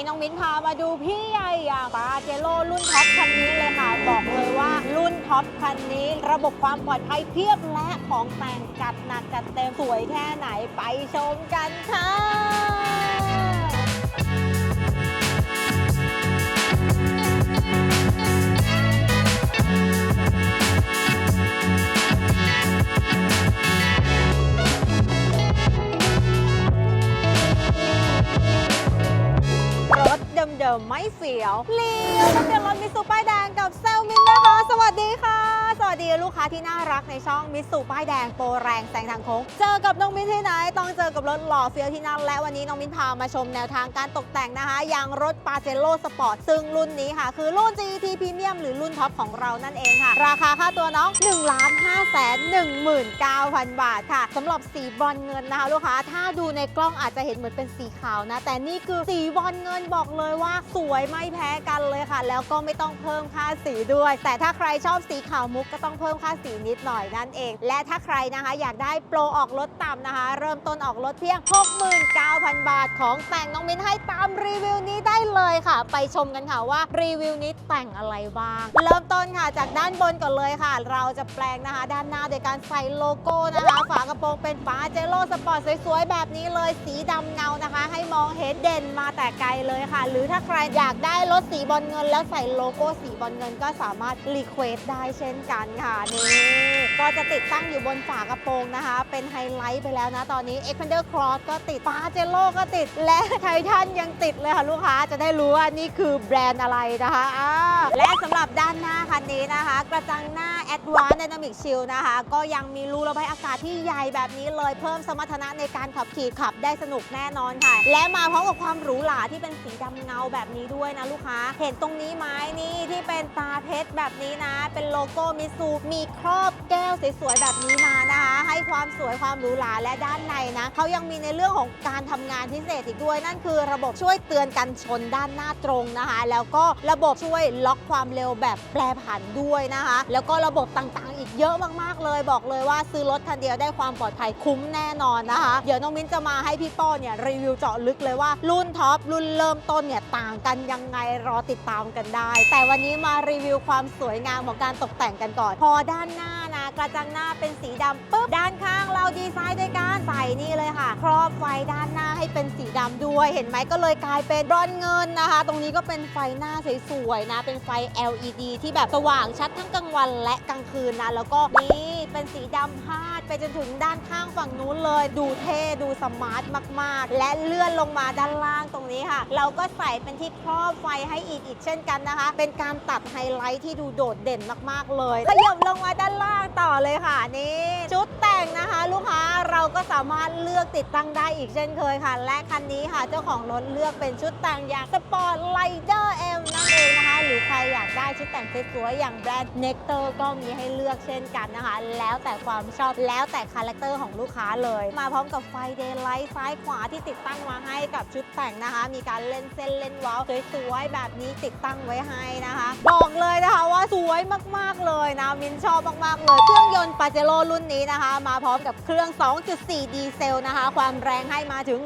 นี้น้องมิ้นพามาดูพี่ใหญ่อย่างปาเจโร่รุ่นท็อปคันนี้เลยค่ะ บอกเลยว่ารุ่นท็อปคันนี้ ระบบความปลอดภัยเพียบและของแต่งจัดหนักจัดเต็มสวยแค่ไหนไปชมกันค่ะิมไม่เสียวเลี้ยวทะเบียนรถมิตซูป้ายแดงกับเซลมินนะคะ สวัสดีค่ะ สวัสดีลูกค้าที่น่ารักในช่องมิตซูป้ายแดงโปรแรงแซงทางโค้ง เจอกับน้องมินที่ไหน ต้องเจอกับรถหล่อเฟี้ยวที่นั่นและวันนี้น้องมินพามาชมแนวทางการตกแต่งนะคะ อย่างรถปาเจโร่สปอร์ตซึ่งรุ่นนี้ค่ะ คือรุ่น GT Premium หรือรุ่นท็อปของเรานั่นเองค่ะ ราคาค่าตัวน้อง1 5 1 9 0 0 0 บาทค่ะสำหรับสีบอนเงินนะคะลูกค้าถ้าดูในกล้องอาจจะเห็นเหมือนเป็นสีขาวนะ แต่นี่คือสีบอลเงินบอกเลยว่าสวยไม่แพ้กันเลยค่ะ แล้วก็ไม่ต้องเพิ่มค่าสีด้วย แต่ถ้าใครชอบสีขาวมุกก็ต้องเพิ่มค่าสีนิดหน่อยนั่นเอง และถ้าใครนะคะอยากได้โปรออกรถต่ำนะคะ เริ่มต้นออกรถเพียง 69,000 บาท ของแต่งน้องมิ้นให้ตามรีวิวนี้ได้เลยค่ะ ไปชมกันค่ะว่ารีวิวนี้แต่งอะไรบ้าง เริ่มต้นค่ะจากด้านบนก่อนเลยค่ะ เราจะแปลงนะคะ ด้านหน้าโดยการใส่โลโก้นะคะ ฝากระโปรงเป็นฝาเจโร่สปอร์ตสวยๆแบบนี้เลย สีดำเงานะคะ ให้มองเห็นเด่นมาแต่ไกลเลยค่ะ หรือถ้ารอยากได้รถสีบอลเงิน แล้วใส่โลโก้สีบอลเงิน ก็สามารถรีเควสได้เช่นกันค่ะนี่ก็จะติดตั้งอยู่บนฝากระโปรงนะคะ เป็นไฮไลท์ไปแล้วนะตอนนี้ Xpander Cross ก็ติดฝาเจโลก็ติดและไททันยังติดเลยค่ะลูกค้าจะได้รู้ว่านี่คือแบรนด์อะไรนะคะอ่า และสำหรับด้านหน้าคันนี้นะคะ กระจังหน้า Advanced Dynamic Shield นะคะ ก็ยังมีรูระบายอากาศที่ใหญ่แบบนี้เลยเพิ่มสมรรถนะในการขับขี่ขับได้สนุกแน่นอนค่ะ และมาพร้อมกับความหรูหราที่เป็นสีดำเงาแบบนี้ด้วยนะลูกค้า เห็นตรงนี้ไหมนี่ที่เป็นตาเพชรแบบนี้นะ เป็นโลโก้มิซูมีครอบแก้วสวยๆแบบนี้มานะคะ ให้ความสวยความหรูหราและด้านในนะเขายังมีในเรื่องของการทำงานพิเศษอีกด้วย นั่นคือระบบช่วยเตือนกันชนด้านหน้าตรงนะคะ แล้วก็ระบบช่วยล็อกความเร็วแบบแปรผันด้วยนะคะ แล้วก็ระบบต่างๆ อีกเยอะมากๆเลย บอกเลยว่าซื้อรถคันเดียวได้ความปลอดภัยคุ้มแน่นอนนะคะ เดี๋ยวน้องมิ้นจะมาให้พี่ป้อเนี่ยรีวิวเจาะลึกเลยว่ารุ่นท็อปรุ่นเริ่มต้นเนี่ยต่างกันยังไงรอติดตามกันได้ แต่วันนี้มารีวิวความสวยงามของการตกแต่งกันก่อน พอด้านหน้า กระจังหน้าเป็นสีดำปุ๊บด้านข้างเราดีไซน์ด้วยการใส่นี่เลยค่ะ ครอบไฟด้านหน้าให้เป็นสีดำด้วย เห็นไหมก็เลยกลายเป็นบรอนเงินนะคะ ตรงนี้ก็เป็นไฟหน้าสวยๆนะ เป็นไฟ LED ที่แบบสว่างชัดทั้งกลางวันและกลางคืนนะ แล้วก็นี่เป็นสีดำพาดไปจนถึงด้านข้างฝั่งนู้นเลย ดูเท่ดูสมาร์ทมาก ๆ และเลื่อนลงมาด้านล่างตรงนี้ค่ะ เราก็ใส่เป็นที่ครอบไฟให้อีกอีกเช่นกันนะคะ เป็นการตัดไฮไลท์ที่ดูโดดเด่นมากๆเลยขยับลงมาด้านล่างต่อเลยค่ะนี่ชุดแต่งนะคะ ก็สามารถเลือกติดตั้งได้อีกเช่นเคยค่ะ และคันนี้ค่ะ เจ้าของรถเลือกเป็นชุดแต่งอย่างสปอร์ตไลเดอร์เอ็มนั่นเองนะคะ หรือใครอยากได้ชุดแต่งสวยๆอย่างแบรนด์เน c เตอร์ก็มีให้เลือกเช่นกันนะคะ แล้วแต่ความชอบแล้วแต่คาแรคเตอร์ของลูกค้าเลย มาพร้อมกับไฟเดย์ไลท์ซ้ายขวาที่ติดตั้งมาให้กับชุดแต่งนะคะ มีการเล่นเส้นเล่นว้าวสวยๆแบบนี้ติดตั้งไว้ให้นะคะ บอกเลยนะคะว่าสวยมากๆเลยนะมินชอบมากๆเลยเครื่องยนต์ปาเจโร่รุ่นนี้นะคะ มาพร้อมกับเครื่อง2.4ดีเซลนะคะ ความแรงให้มาถึง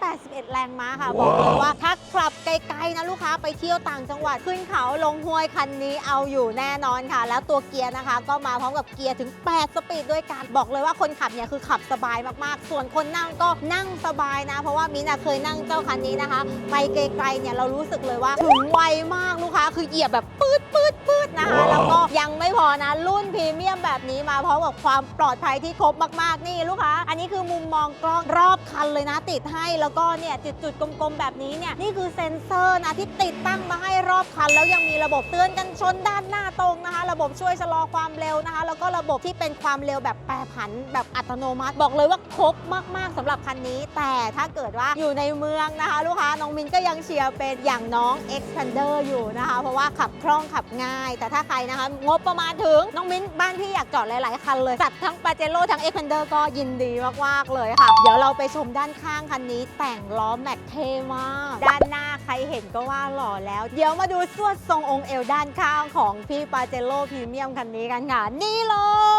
181 แรงม้าค่ะ บอกเลยว่าถ้าขับไกลๆนะลูกค้าไปเที่ยวต่างจังหวัดขึ้นเขาลงห้วยคันนี้เอาอยู่แน่นอนค่ะ แล้วตัวเกียร์นะคะ ก็มาพร้อมกับเกียร์ถึง 8 สปีดด้วยกันบอกเลยว่าคนขับเนี่ยคือขับสบายมากๆ ส่วนคนนั่งก็นั่งสบายนะ เพราะว่ามินอะเคยนั่งเจ้าคันนี้นะคะ ไปไกลๆเนี่ยเรารู้สึกเลยว่าถึงไวมากลูกค้าคือเหยียบแบบปืดปืดปืด นะคะ แล้วก็ยังไม่พอนะ รุ่นพรีเมียมแบบนี้มาพร้อมกับความปลอดภัยที่ครบมาก ๆ นี่ลูกค้า อันนี้คือมุมมองกล้องรอบคันเลยนะ ติดให้แล้วก็เนี่ยจุดๆกลม ๆ แบบนี้เนี่ยนี่คือเซ็นเซอร์นะที่ติดตั้งมาให้รอบคัน แล้วยังมีระบบเตือนกันชนด้านหน้าตรงนะคะ ระบบช่วยชะลอความเร็วนะคะ แล้วก็ระบบที่เป็นความเร็วแบบแปรผันแบบอัตโนมัติ บอกเลยว่าครบมาก ๆสำหรับคันนี้ แต่ถ้าเกิดว่าอยู่ในเมืองนะคะ ลูกค้าน้องมินก็ยังเชียร์เป็นอย่างน้อง Expander อยู่นะคะ เพราะว่าขับคล่องขับง่ายแต่ถ้าใครนะคะ งบประมาณถึง น้องมิ้นบ้านพี่อยากจอดหลาย ๆ คันเลย จัดทั้งปาเจโร่ทั้งเอ็กเพนเดอร์ก็ยินดีมาก ๆ เลยค่ะ เดี๋ยวเราไปชมด้านข้างคันนี้ แต่งล้อแม็กเท่มาก ด้านหน้าใครเห็นก็ว่าหล่อแล้ว เดี๋ยวมาดูสวดทรงองค์เอวด้านข้างของพี่ปาเจโร่พรีเมียมคันนี้กันค่ะ นี่เล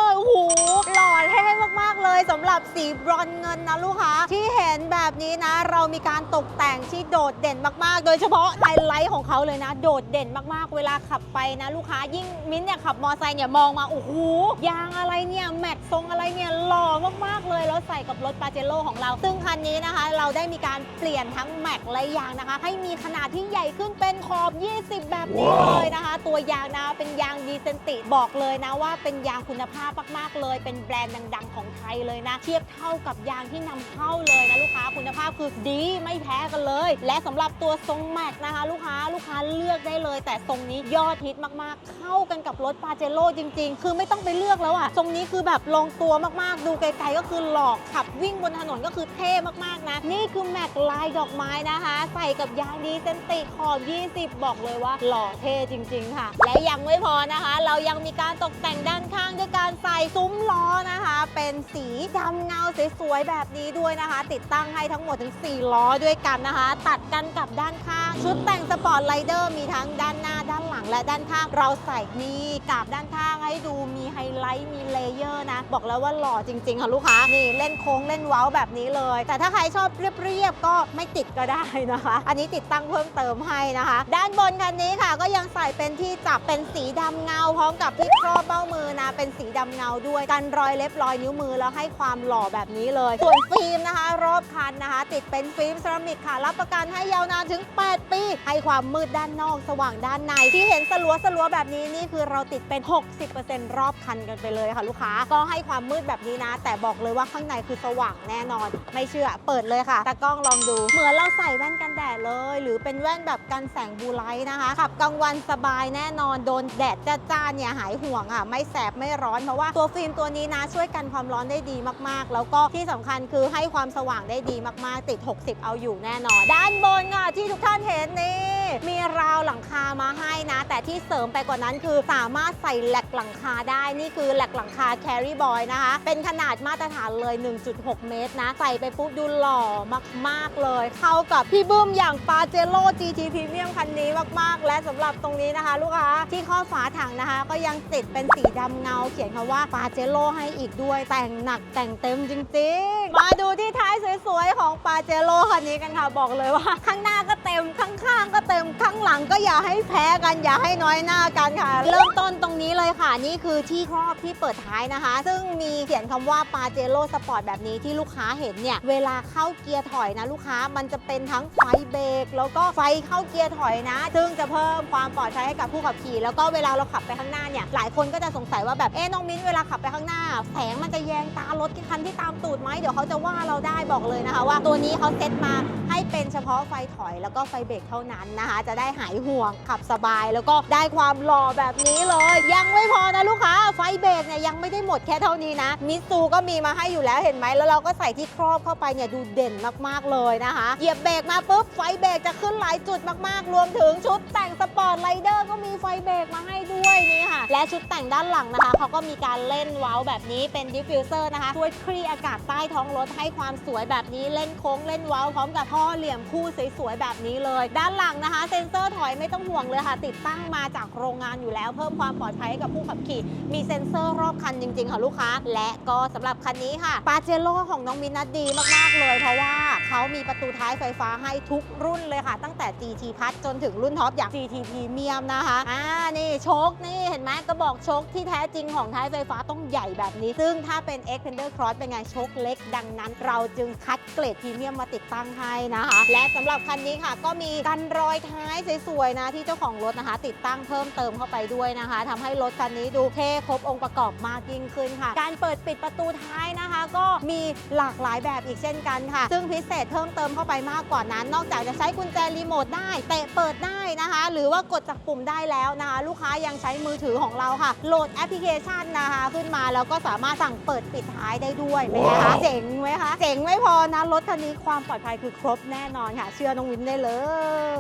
ยโอ้โห หล่อเท่มากๆเลยสำหรับสีบรอนซ์เงินนะลูกค้าที่เห็นแบบนี้นะ เรามีการตกแต่งที่โดดเด่นมากๆ โดยเฉพาะไฮไลท์ของเขาเลยนะ โดดเด่นมากๆ เวลาขับไปนะ ลูกค้ายิ่งมิ้นท์เนี่ยขับมอไซค์เนี่ยมองมาโอ้โหยางอะไรเนี่ยแม็กทรงอะไรเนี่ยหล่อมากๆเลยแล้วใส่กับรถปาเจโร่ของเรา ซึ่งคันนี้นะคะ เราได้มีการเปลี่ยนทั้งแม็กและยางนะคะ ให้มีขนาดที่ใหญ่ขึ้นเป็นขอบ 20 แบบนี้เลยนะคะ ตัวยางนะเป็นยางดีเซนติบอกเลยนะว่าเป็นยางคุณภาพมากๆเลยเป็น็นแบรนด์ดัง ๆ ของไทยเลยนะ เทียบเท่ากับยางที่นำเข้าเลยนะลูกค้าคุณภาพคือดีไม่แพ้กันเลย และสำหรับตัวทรงแม็กนะคะ ลูกค้าลูกค้าเลือกได้เลย แต่ทรงนี้ยอดฮิตมากๆ เข้ากันกับรถปาเจโร่จริง ๆ คือไม่ต้องไปเลือกแล้วอะทรงนี้คือแบบลงตัวมากๆ ดูไกลๆก็คือหลอกขับวิ่งบนถนนก็คือเท่มากๆนะ นี่คือแม็กลายดอกไม้นะคะ ใส่กับยางดีเซนติขอบ 20 บอกเลยว่าหล่อเท่จริง ๆ ค่ะ และยังไม่พอนะคะ เรายังมีการตกแต่งด้านข้างด้วยการใส่ ซุ้มล้อนะคะ เป็นสีดำเงาสวยๆแบบนี้ด้วยนะคะ ติดตั้งให้ทั้งหมดถึง 4 ล้อด้วยกันนะคะ ตัดกันกับด้านข้าง ชุดแต่งสปอร์ตไลเดอร์มีทั้งด้านหน้าด้านหลังและด้านข้างเราใส่นี่กับด้านข้าง ให้ดูมีไฮไลท์มีเลเยอร์นะ บอกแล้วว่าหล่อจริง ๆ ค่ะลูกค้า นี่เล่นโค้งเล่นเว้าแบบนี้เลย แต่ถ้าใครชอบเรียบๆก็ไม่ติดก็ได้นะคะ อันนี้ติดตั้งเพิ่มเติมให้นะคะ ด้านบนคันนี้ค่ะก็ยังใส่เป็นที่จับเป็นสีดำเงา พร้อมกับที่ครอบเบ้ามือนะ เป็นสีดำเงาด้วยกันรอยเล็บรอยนิ้วมือแล้วให้ความหล่อแบบนี้เลย ส่วนฟิล์มนะคะ รอบคันนะคะ ติดเป็นฟิล์มเซรามิกค่ะ รับประกันให้ยาวนานถึง 8 ปี ให้ความมืดด้านนอก สว่างด้านในที่เห็นสลัวสลัวแบบนี้นี่คือเราติดเป็น 60%รอบคันกันไปเลยค่ะลูกค้า ก็ให้ความมืดแบบนี้นะ แต่บอกเลยว่าข้างในคือสว่างแน่นอน ไม่เชื่อเปิดเลยค่ะตากล้องลองดู เหมือนเราใส่แว่นกันแดดเลย หรือเป็นแว่นแบบกันแสงบูไลท์นะคะขับกลางวันสบายแน่นอนโดนแดดจ้าๆเนี่ยหายห่วงอะไม่แสบไม่ร้อนเพราะว่าตัวฟิล์มตัวนี้นะช่วยกันความร้อนได้ดีมากๆ แล้วก็ที่สำคัญคือให้ความสว่างได้ดีมากๆ ติด 60 เอาอยู่แน่นอน ด้านบนอะที่ทุกท่านเห็นนี่มีราวหลังคามาให้นะ แต่ที่เสริมไปกว่านั้นคือสามารถใส่แหลกหลังคาได้นี่คือแหลกหลังคา Carry Boy นะคะ เป็นขนาดมาตรฐานเลย 1.6 เมตรนะ ใส่ไปปุ๊บดูหล่อมากๆเลย เข้ากับพี่บึ้มอย่างปาเจโร่ GT Premium คันนี้มากๆ และสำหรับตรงนี้นะคะ ลูกค้าที่ข้อฝาถังนะคะ ก็ยังติดเป็นสีดำเงา เขียนคำว่าปาเจโร่ให้อีกด้วยแต่งหนักแต่งเต็มจริง ๆ มาดูที่ท้ายสวยๆ ของปาเจโร่คันนี้กันค่ะบอกเลยว่า ข้างหน้าก็เต็มข้างๆก็เต็มข้างหลังก็อย่าให้แพ้กันอย่าให้น้อยหน้ากันค่ะ เริ่มต้นตรงนี้เลยค่ะนี่คือที่ครอบที่เปิดท้ายนะคะ ซึ่งมีเขียนคำว่าปาเจโร่สปอร์ตแบบนี้ที่ลูกค้าเห็นเนี่ย เวลาเข้าเกียร์ถอยนะลูกค้ามันจะเป็นทั้งไฟเบรกแล้วก็ไฟเข้าเกียร์ถอยนะ ซึ่งจะเพิ่มความปลอดภัยให้กับผู้ขับขี่ แล้วก็เวลาเราขับไปข้างหน้าเนี่ย หลายคนก็จะสงสัยว่าแบบเอ๊น้องมิ้นเวลาขับไปข้างหน้า แสงมันจะแยงตารถคันที่ตามตูดไหมเดี๋ยวเขาจะว่าเราได้บอกเลยนะคะว่าตัวนี้เขาเซ็ตมาให้เป็นเฉพาะไฟถอยแล้วก็ไฟเบรกเท่านั้นนะคะ จะได้หายห่วงขับสบาย แล้วก็ได้ความหล่อแบบนี้เลย ยังไม่พอนะลูกค้าไฟเบรกเนี่ยยังไม่ได้หมดแค่เท่านี้นะมิซูก็มีมาให้อยู่แล้วเห็นไหมแล้วเราก็ใส่ที่ครอบเข้าไปเนี่ยดูเด่นมากๆเลยนะคะเหยียบเบรกมาปุ๊บไฟเบรกจะขึ้นหลายจุดมากๆ รวมถึงชุดแต่งสปอร์ตไลเดอร์ก็มีไฟเบรกมาให้ด้วยนี่ค่ะ และชุดแต่งด้านหลังนะคะเขาก็มีการเล่นเว้าแบบนี้เป็นดิฟฟิวเซอร์นะคะช่วยคลี่อากาศใต้ท้องรถให้ความสวยแบบนี้เล่นโค้งเล่นเว้าพร้อมกับท่อเหลี่ยมคู่สวยๆแบบนี้เลย ด้านหลังนะคะ เซ็นเซอร์ถอยไม่ต้องห่วงเลยค่ะ ติดตั้งมาจากโรงงานอยู่แล้ว เพิ่มความปลอดภัยให้กับผู้ขับขี่ มีเซ็นเซอร์รอบคันจริง ๆ ค่ะลูกค้า และก็สำหรับคันนี้ค่ะปาเจโร่ของน้องมินนัดดีมากๆเลย เพราะว่าเขามีประตูท้ายไฟฟ้าให้ทุกรุ่นเลยค่ะ ตั้งแต่ GT พัทจนถึงรุ่นท็อปอย่าง GT Premium นะคะอ่านี่โชคนี่เห็นไหมกระบอกโชคที่แท้จริงของท้ายไฟฟ้าต้องใหญ่แบบนี้ ซึ่งถ้าเป็น Xpander Cross เป็นไงโชคเล็ก ดังนั้น เราจึงคัดเกรดพรีเมียมมาติดตั้งให้นะคะ และสำหรับคันนี้ค่ะ ก็มีกันรอยท้ายสวยๆนะที่เจ้าของรถนะคะ ติดตั้งเพิ่มเติมเข้าไปด้วยนะคะทำให้รถคันนี้ดูเท่ครบองค์ประกอบมากยิ่งขึ้นค่ะ การเปิดปิดประตูท้ายนะคะ ก็มีหลากหลายแบบอีกเช่นกันค่ะ ซึ่งพิเศษเพิ่มเติมเข้าไปมากกว่านั้น นอกจากจะใช้กุญแจรีโมทได้เตะเปิดได้นะคะ หรือว่ากดจากปุ่มได้แล้วนะคะ ลูกค้ายังใช้มือถือของเราค่ะ โหลดแอปพลิเคชันนะคะ ขึ้นมาแล้วก็สามารถสั่งเปิดปิดท้ายได้ด้วยเป็นไงคะเจ๋งไหมคะเจ๋งไม่พอนะรถคันนี้ความปลอดภัยคือครบแน่นอนค่ะ เชื่อน้องวินได้เล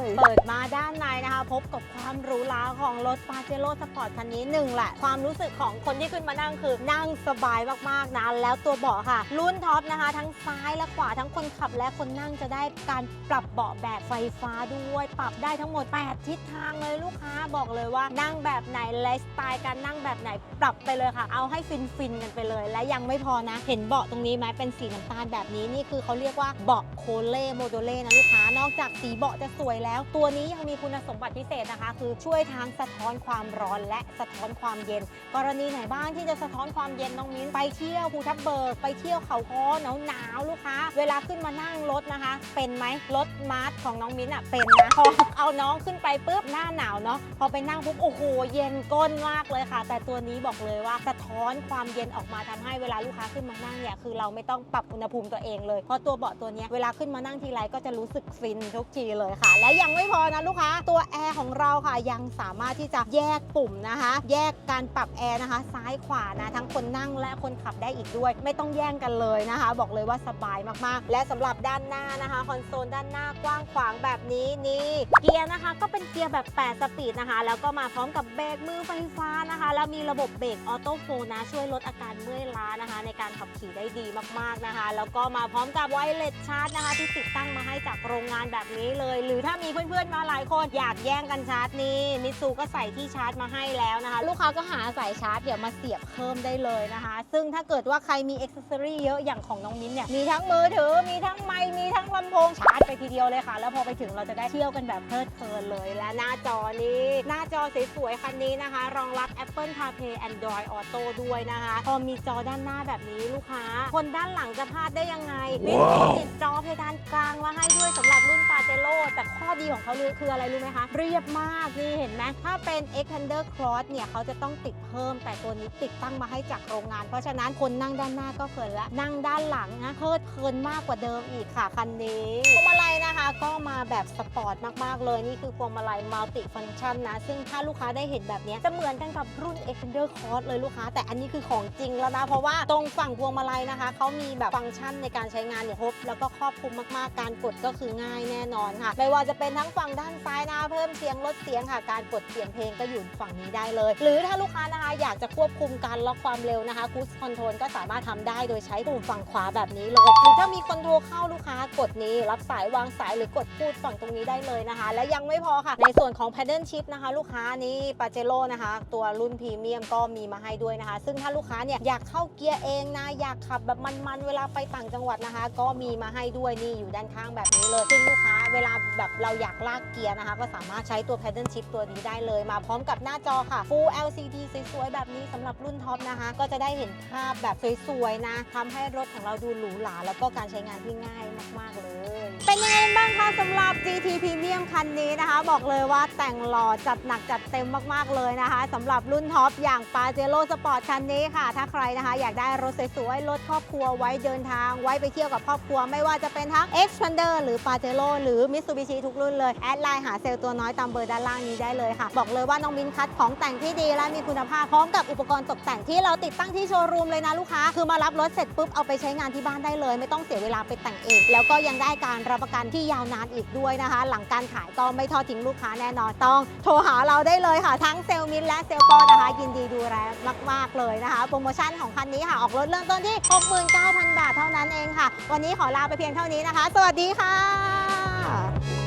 ย เปิดมาด้านในนะคะ พบกับความหรูหราของรถปาเจโร่สปอร์ตคันนี้หนึ่งแหละ ความรู้สึกของคนที่ขึ้นมานั่งคือนั่งสบายมากๆนะแล้วตัวเบาะค่ะ รุ่นท็อปนะคะ ทั้งซ้ายและขวาทั้งคนขับและคนนั่งจะได้การปรับเบาะแบบไฟฟ้าด้วย ปรับได้ทั้งหมด 8 ทิศทางเลยลูกค้าบอกเลยว่านั่งแบบไหนไลฟ์สไตล์การนั่งแบบไหนปรับไปเลยค่ะ เอาให้ฟินฟินๆกันไปเลย และยังไม่พอนะ เห็นเบาะตรงนี้ไหมเป็นสีน้ำตาลแบบนี้นี่คือเขาเรียกว่าเบาะโคเล่โมโดเล่นะลูกค้านอกจากสีเบาะจะสวยแล้ว ตัวนี้ยังมีคุณสมบัติพิเศษนะคะ คือช่วยทางสะท้อนความร้อนและสะท้อนความเย็น กรณีไหนบ้างที่จะสะท้อนความเย็นน้องมิ้นไปเที่ยวภูทับเบิกไปเที่ยวเขาค้อหนาวหนาวๆลูกค้า เวลาขึ้นมานั่งรถนะคะ เป็นไหมรถมาร์ทของน้องมิ้นอะเป็นนะพอเอาน้องขึ้นไปปุ๊บหน้าหนาวเนาะพอไปนั่งปุ๊บโอ้โหเย็นก้นมากเลยค่ะ แต่ตัวนี้บอกเลยว่าสะท้อนความเย็นออกมาทำให้เวลาลูกค้าขึ้นมานั่งเนี่ยคือเราไม่ต้องปรับอุณหภูมิตัวเองเลยเพราะตัวเบาะตัวนี้เวลาขึ้นมานั่งทีไรก็จะรู้สึกฟินทุกทีเลยค่ะ และยังไม่พอนะลูกค้า ตัวแอร์ของเราค่ะยังสามารถที่จะแยกปุ่มนะคะ แยกการปรับแอร์นะคะ ซ้ายขวานะทั้งคนนั่งและคนขับได้อีกด้วย ไม่ต้องแย่งกันเลยนะคะ บอกเลยว่าสบายมากๆ และสำหรับด้านหน้านะคะคอนโซลด้านหน้ากว้างขวางแบบนี้นี่เกียร์นะคะ ก็เป็นเกียร์แบบ 8 สปีดนะคะ แล้วก็มาพร้อมกับเบรกมือไฟฟ้านะคะ แล้วมีระบบเบรกออโต้โฟนะ ช่วยลดอาการเมื่อยล้านะคะ ในการขับขี่ได้ดีมากๆนะคะ แล้วก็มาพร้อมกับไวเลสชาร์จนะคะ ที่ติดตั้งมาให้จากโรงงานแบบนี้เลย หรือถ้ามีเพื่อนๆมาหลายคนอยากแย่งกันชาร์จนี่มิตซูก็ใส่ที่ชาร์จมาให้แล้วนะคะ ลูกค้าก็หาสายชาร์จเดี๋ยวมาเสียบเพิ่มได้เลยนะคะ ซึ่งถ้าเกิดว่าใครมีอ็อกเซอรี่เยอะอย่างของน้องมิ้นเนี่ยมีทั้งมือถือมีทั้งไมค์มีทั้งลำโพงชาร์จไปทีเดียวเลยค่ะ แล้วพอไปถึงเราจะได้เที่ยวกันแบบเพลิดเพลินเลย และหน้าจอนี้ หน้าจอสวยๆคันนี้นะคะ รองรับ Apple CarPlay Android Auto ด้วยนะคะ พอมีจอด้านหน้าแบบนี้ลูกค้า คนด้านหลังจะพลาดได้ยังไงมิสซูติดจอเพดานกลางมาให้ด้วยสำหรับรุ่นปาเจโร่แต่ข้อดีของเขาคืออะไรรู้ไหมคะ เรียบมากนี่เห็นไหมถ้าเป็น Expander Cross เนี่ยเขาจะต้องติดเพิ่ม แต่ตัวนี้ติดตั้งมาให้จากโรงงาน เพราะฉะนั้นคนนั่งด้านหน้าก็เพลินละนั่งด้านหลังนะเพลิดเพลินมากกว่าเดิมอีกค่ะคันนี้พวงมาลัยนะคะก็มาแบบสปอร์ตมากๆเลยนี่คือพวงมาลัยมัลติฟังชันนะซึ่งถ้าลูกค้าได้เห็นแบบนี้จะเหมือนกันกับรุ่น Expander Cross เลยลูกค้า แต่อันนี้คือของจริงแล้วนะเพราะว่าตรงฝั่งพวงมาลัยนะคะเขามีแบบฟังก์ชันในการใช้งานเนี่ยครบแล้วก็ รอบคลุมมากๆ การกดก็คือง่ายแน่นอนค่ะ ไม่ว่าจะเป็นทั้งฝั่งด้านซ้ายนะคะเพิ่มเสียงลดเสียงค่ะ การกดเปลี่ยนเพลงก็อยู่ฝั่งนี้ได้เลย หรือถ้าลูกค้านะคะอยากจะควบคุมการล็อกความเร็วนะคะคูสคอนโทรลก็สามารถทำได้โดยใช้ปุ่มฝั่งขวาแบบนี้เลยหรือถ้ามีคนโทรเข้าลูกค้ากดนี้ รับสายวางสายหรือกดพูดฝั่งตรงนี้ได้เลยนะคะ และยังไม่พอค่ะ ในส่วนของ paddle shift นะคะ ลูกค้านี่ปาเจโร่นะคะ ตัวรุ่นพรีเมียมก็มีมาให้ด้วยนะคะ ซึ่งถ้าลูกค้าเนี่ยอยากเข้าเกียร์เองนะอยากขับแบบมันๆเวลาไปต่างจังหวัดนะคะ ก็มีมาให้ด้วยนี่อยู่ด้านข้างแบบนี้เลยซึ่งลูกค้าเวลาแบบเราอยากลากเกียร์นะคะ ก็สามารถใช้ตัว paddle shift ตัวนี้ได้เลย มาพร้อมกับหน้าจอค่ะ full LCD สวยๆแบบนี้สำหรับรุ่นท็อปนะคะ ก็จะได้เห็นภาพแบบสวยๆนะทำให้รถของเราดูหรูหราแล้วก็การใช้งานที่ง่ายมากๆเลย เป็นยังไงบ้างคะสำหรับ GT Premium คันนี้นะคะ บอกเลยว่าแต่งหล่อจัดหนักจัดเต็มมากๆเลยนะคะสำหรับรุ่นท็อปอย่าง p a j e r o Sport คันนี้ค่ะ ถ้าใครนะคะ อยากได้รถสวยๆรถครอบครัวไว้เดินทางไว้ไปเที่ยวกับครอบครัวไม่ว่าจะเป็นทั้ง Xpander หรือ p a j e r o หรือ Mitsubishi ทุกรุ่นเลย แอดไลน์หาเซลล์ตัวน้อยตามเบอร์ด้านล่างนี้ได้เลยค่ะ บอกเลยว่าน้องมินคัดของแต่งที่ดีและมีคุณภาพพร้อมกับอุปกรณ์ตกแต่งที่เราติดตั้งที่โชว์รูมเลยนะลูกค้า คือมารับรถเสร็จปุ๊บเอาไปใช้งานที่บ้านได้เลย ไม่ต้องเสียเวลาไปแต่งเอง แล้วก็ยังได้การรับประกันที่ยาวนานอีกด้วยนะคะ หลังการขายก็ไม่ทอดทิ้งลูกค้าแน่นอนต้องโทรหาเราได้เลยค่ะ ทั้งเซลล์มินและเซลล์ปอนะคะ ยินดีดูแลมากๆเลยนะคะ โปรโมชั่นของคันนี้ค่ะออกรถเริ่มต้นที่ 69,000 บาทเท่านั้นเองค่ะ วันนี้ขอลาไปพียงเท่านี้นะคะ สวัสดีค่ะ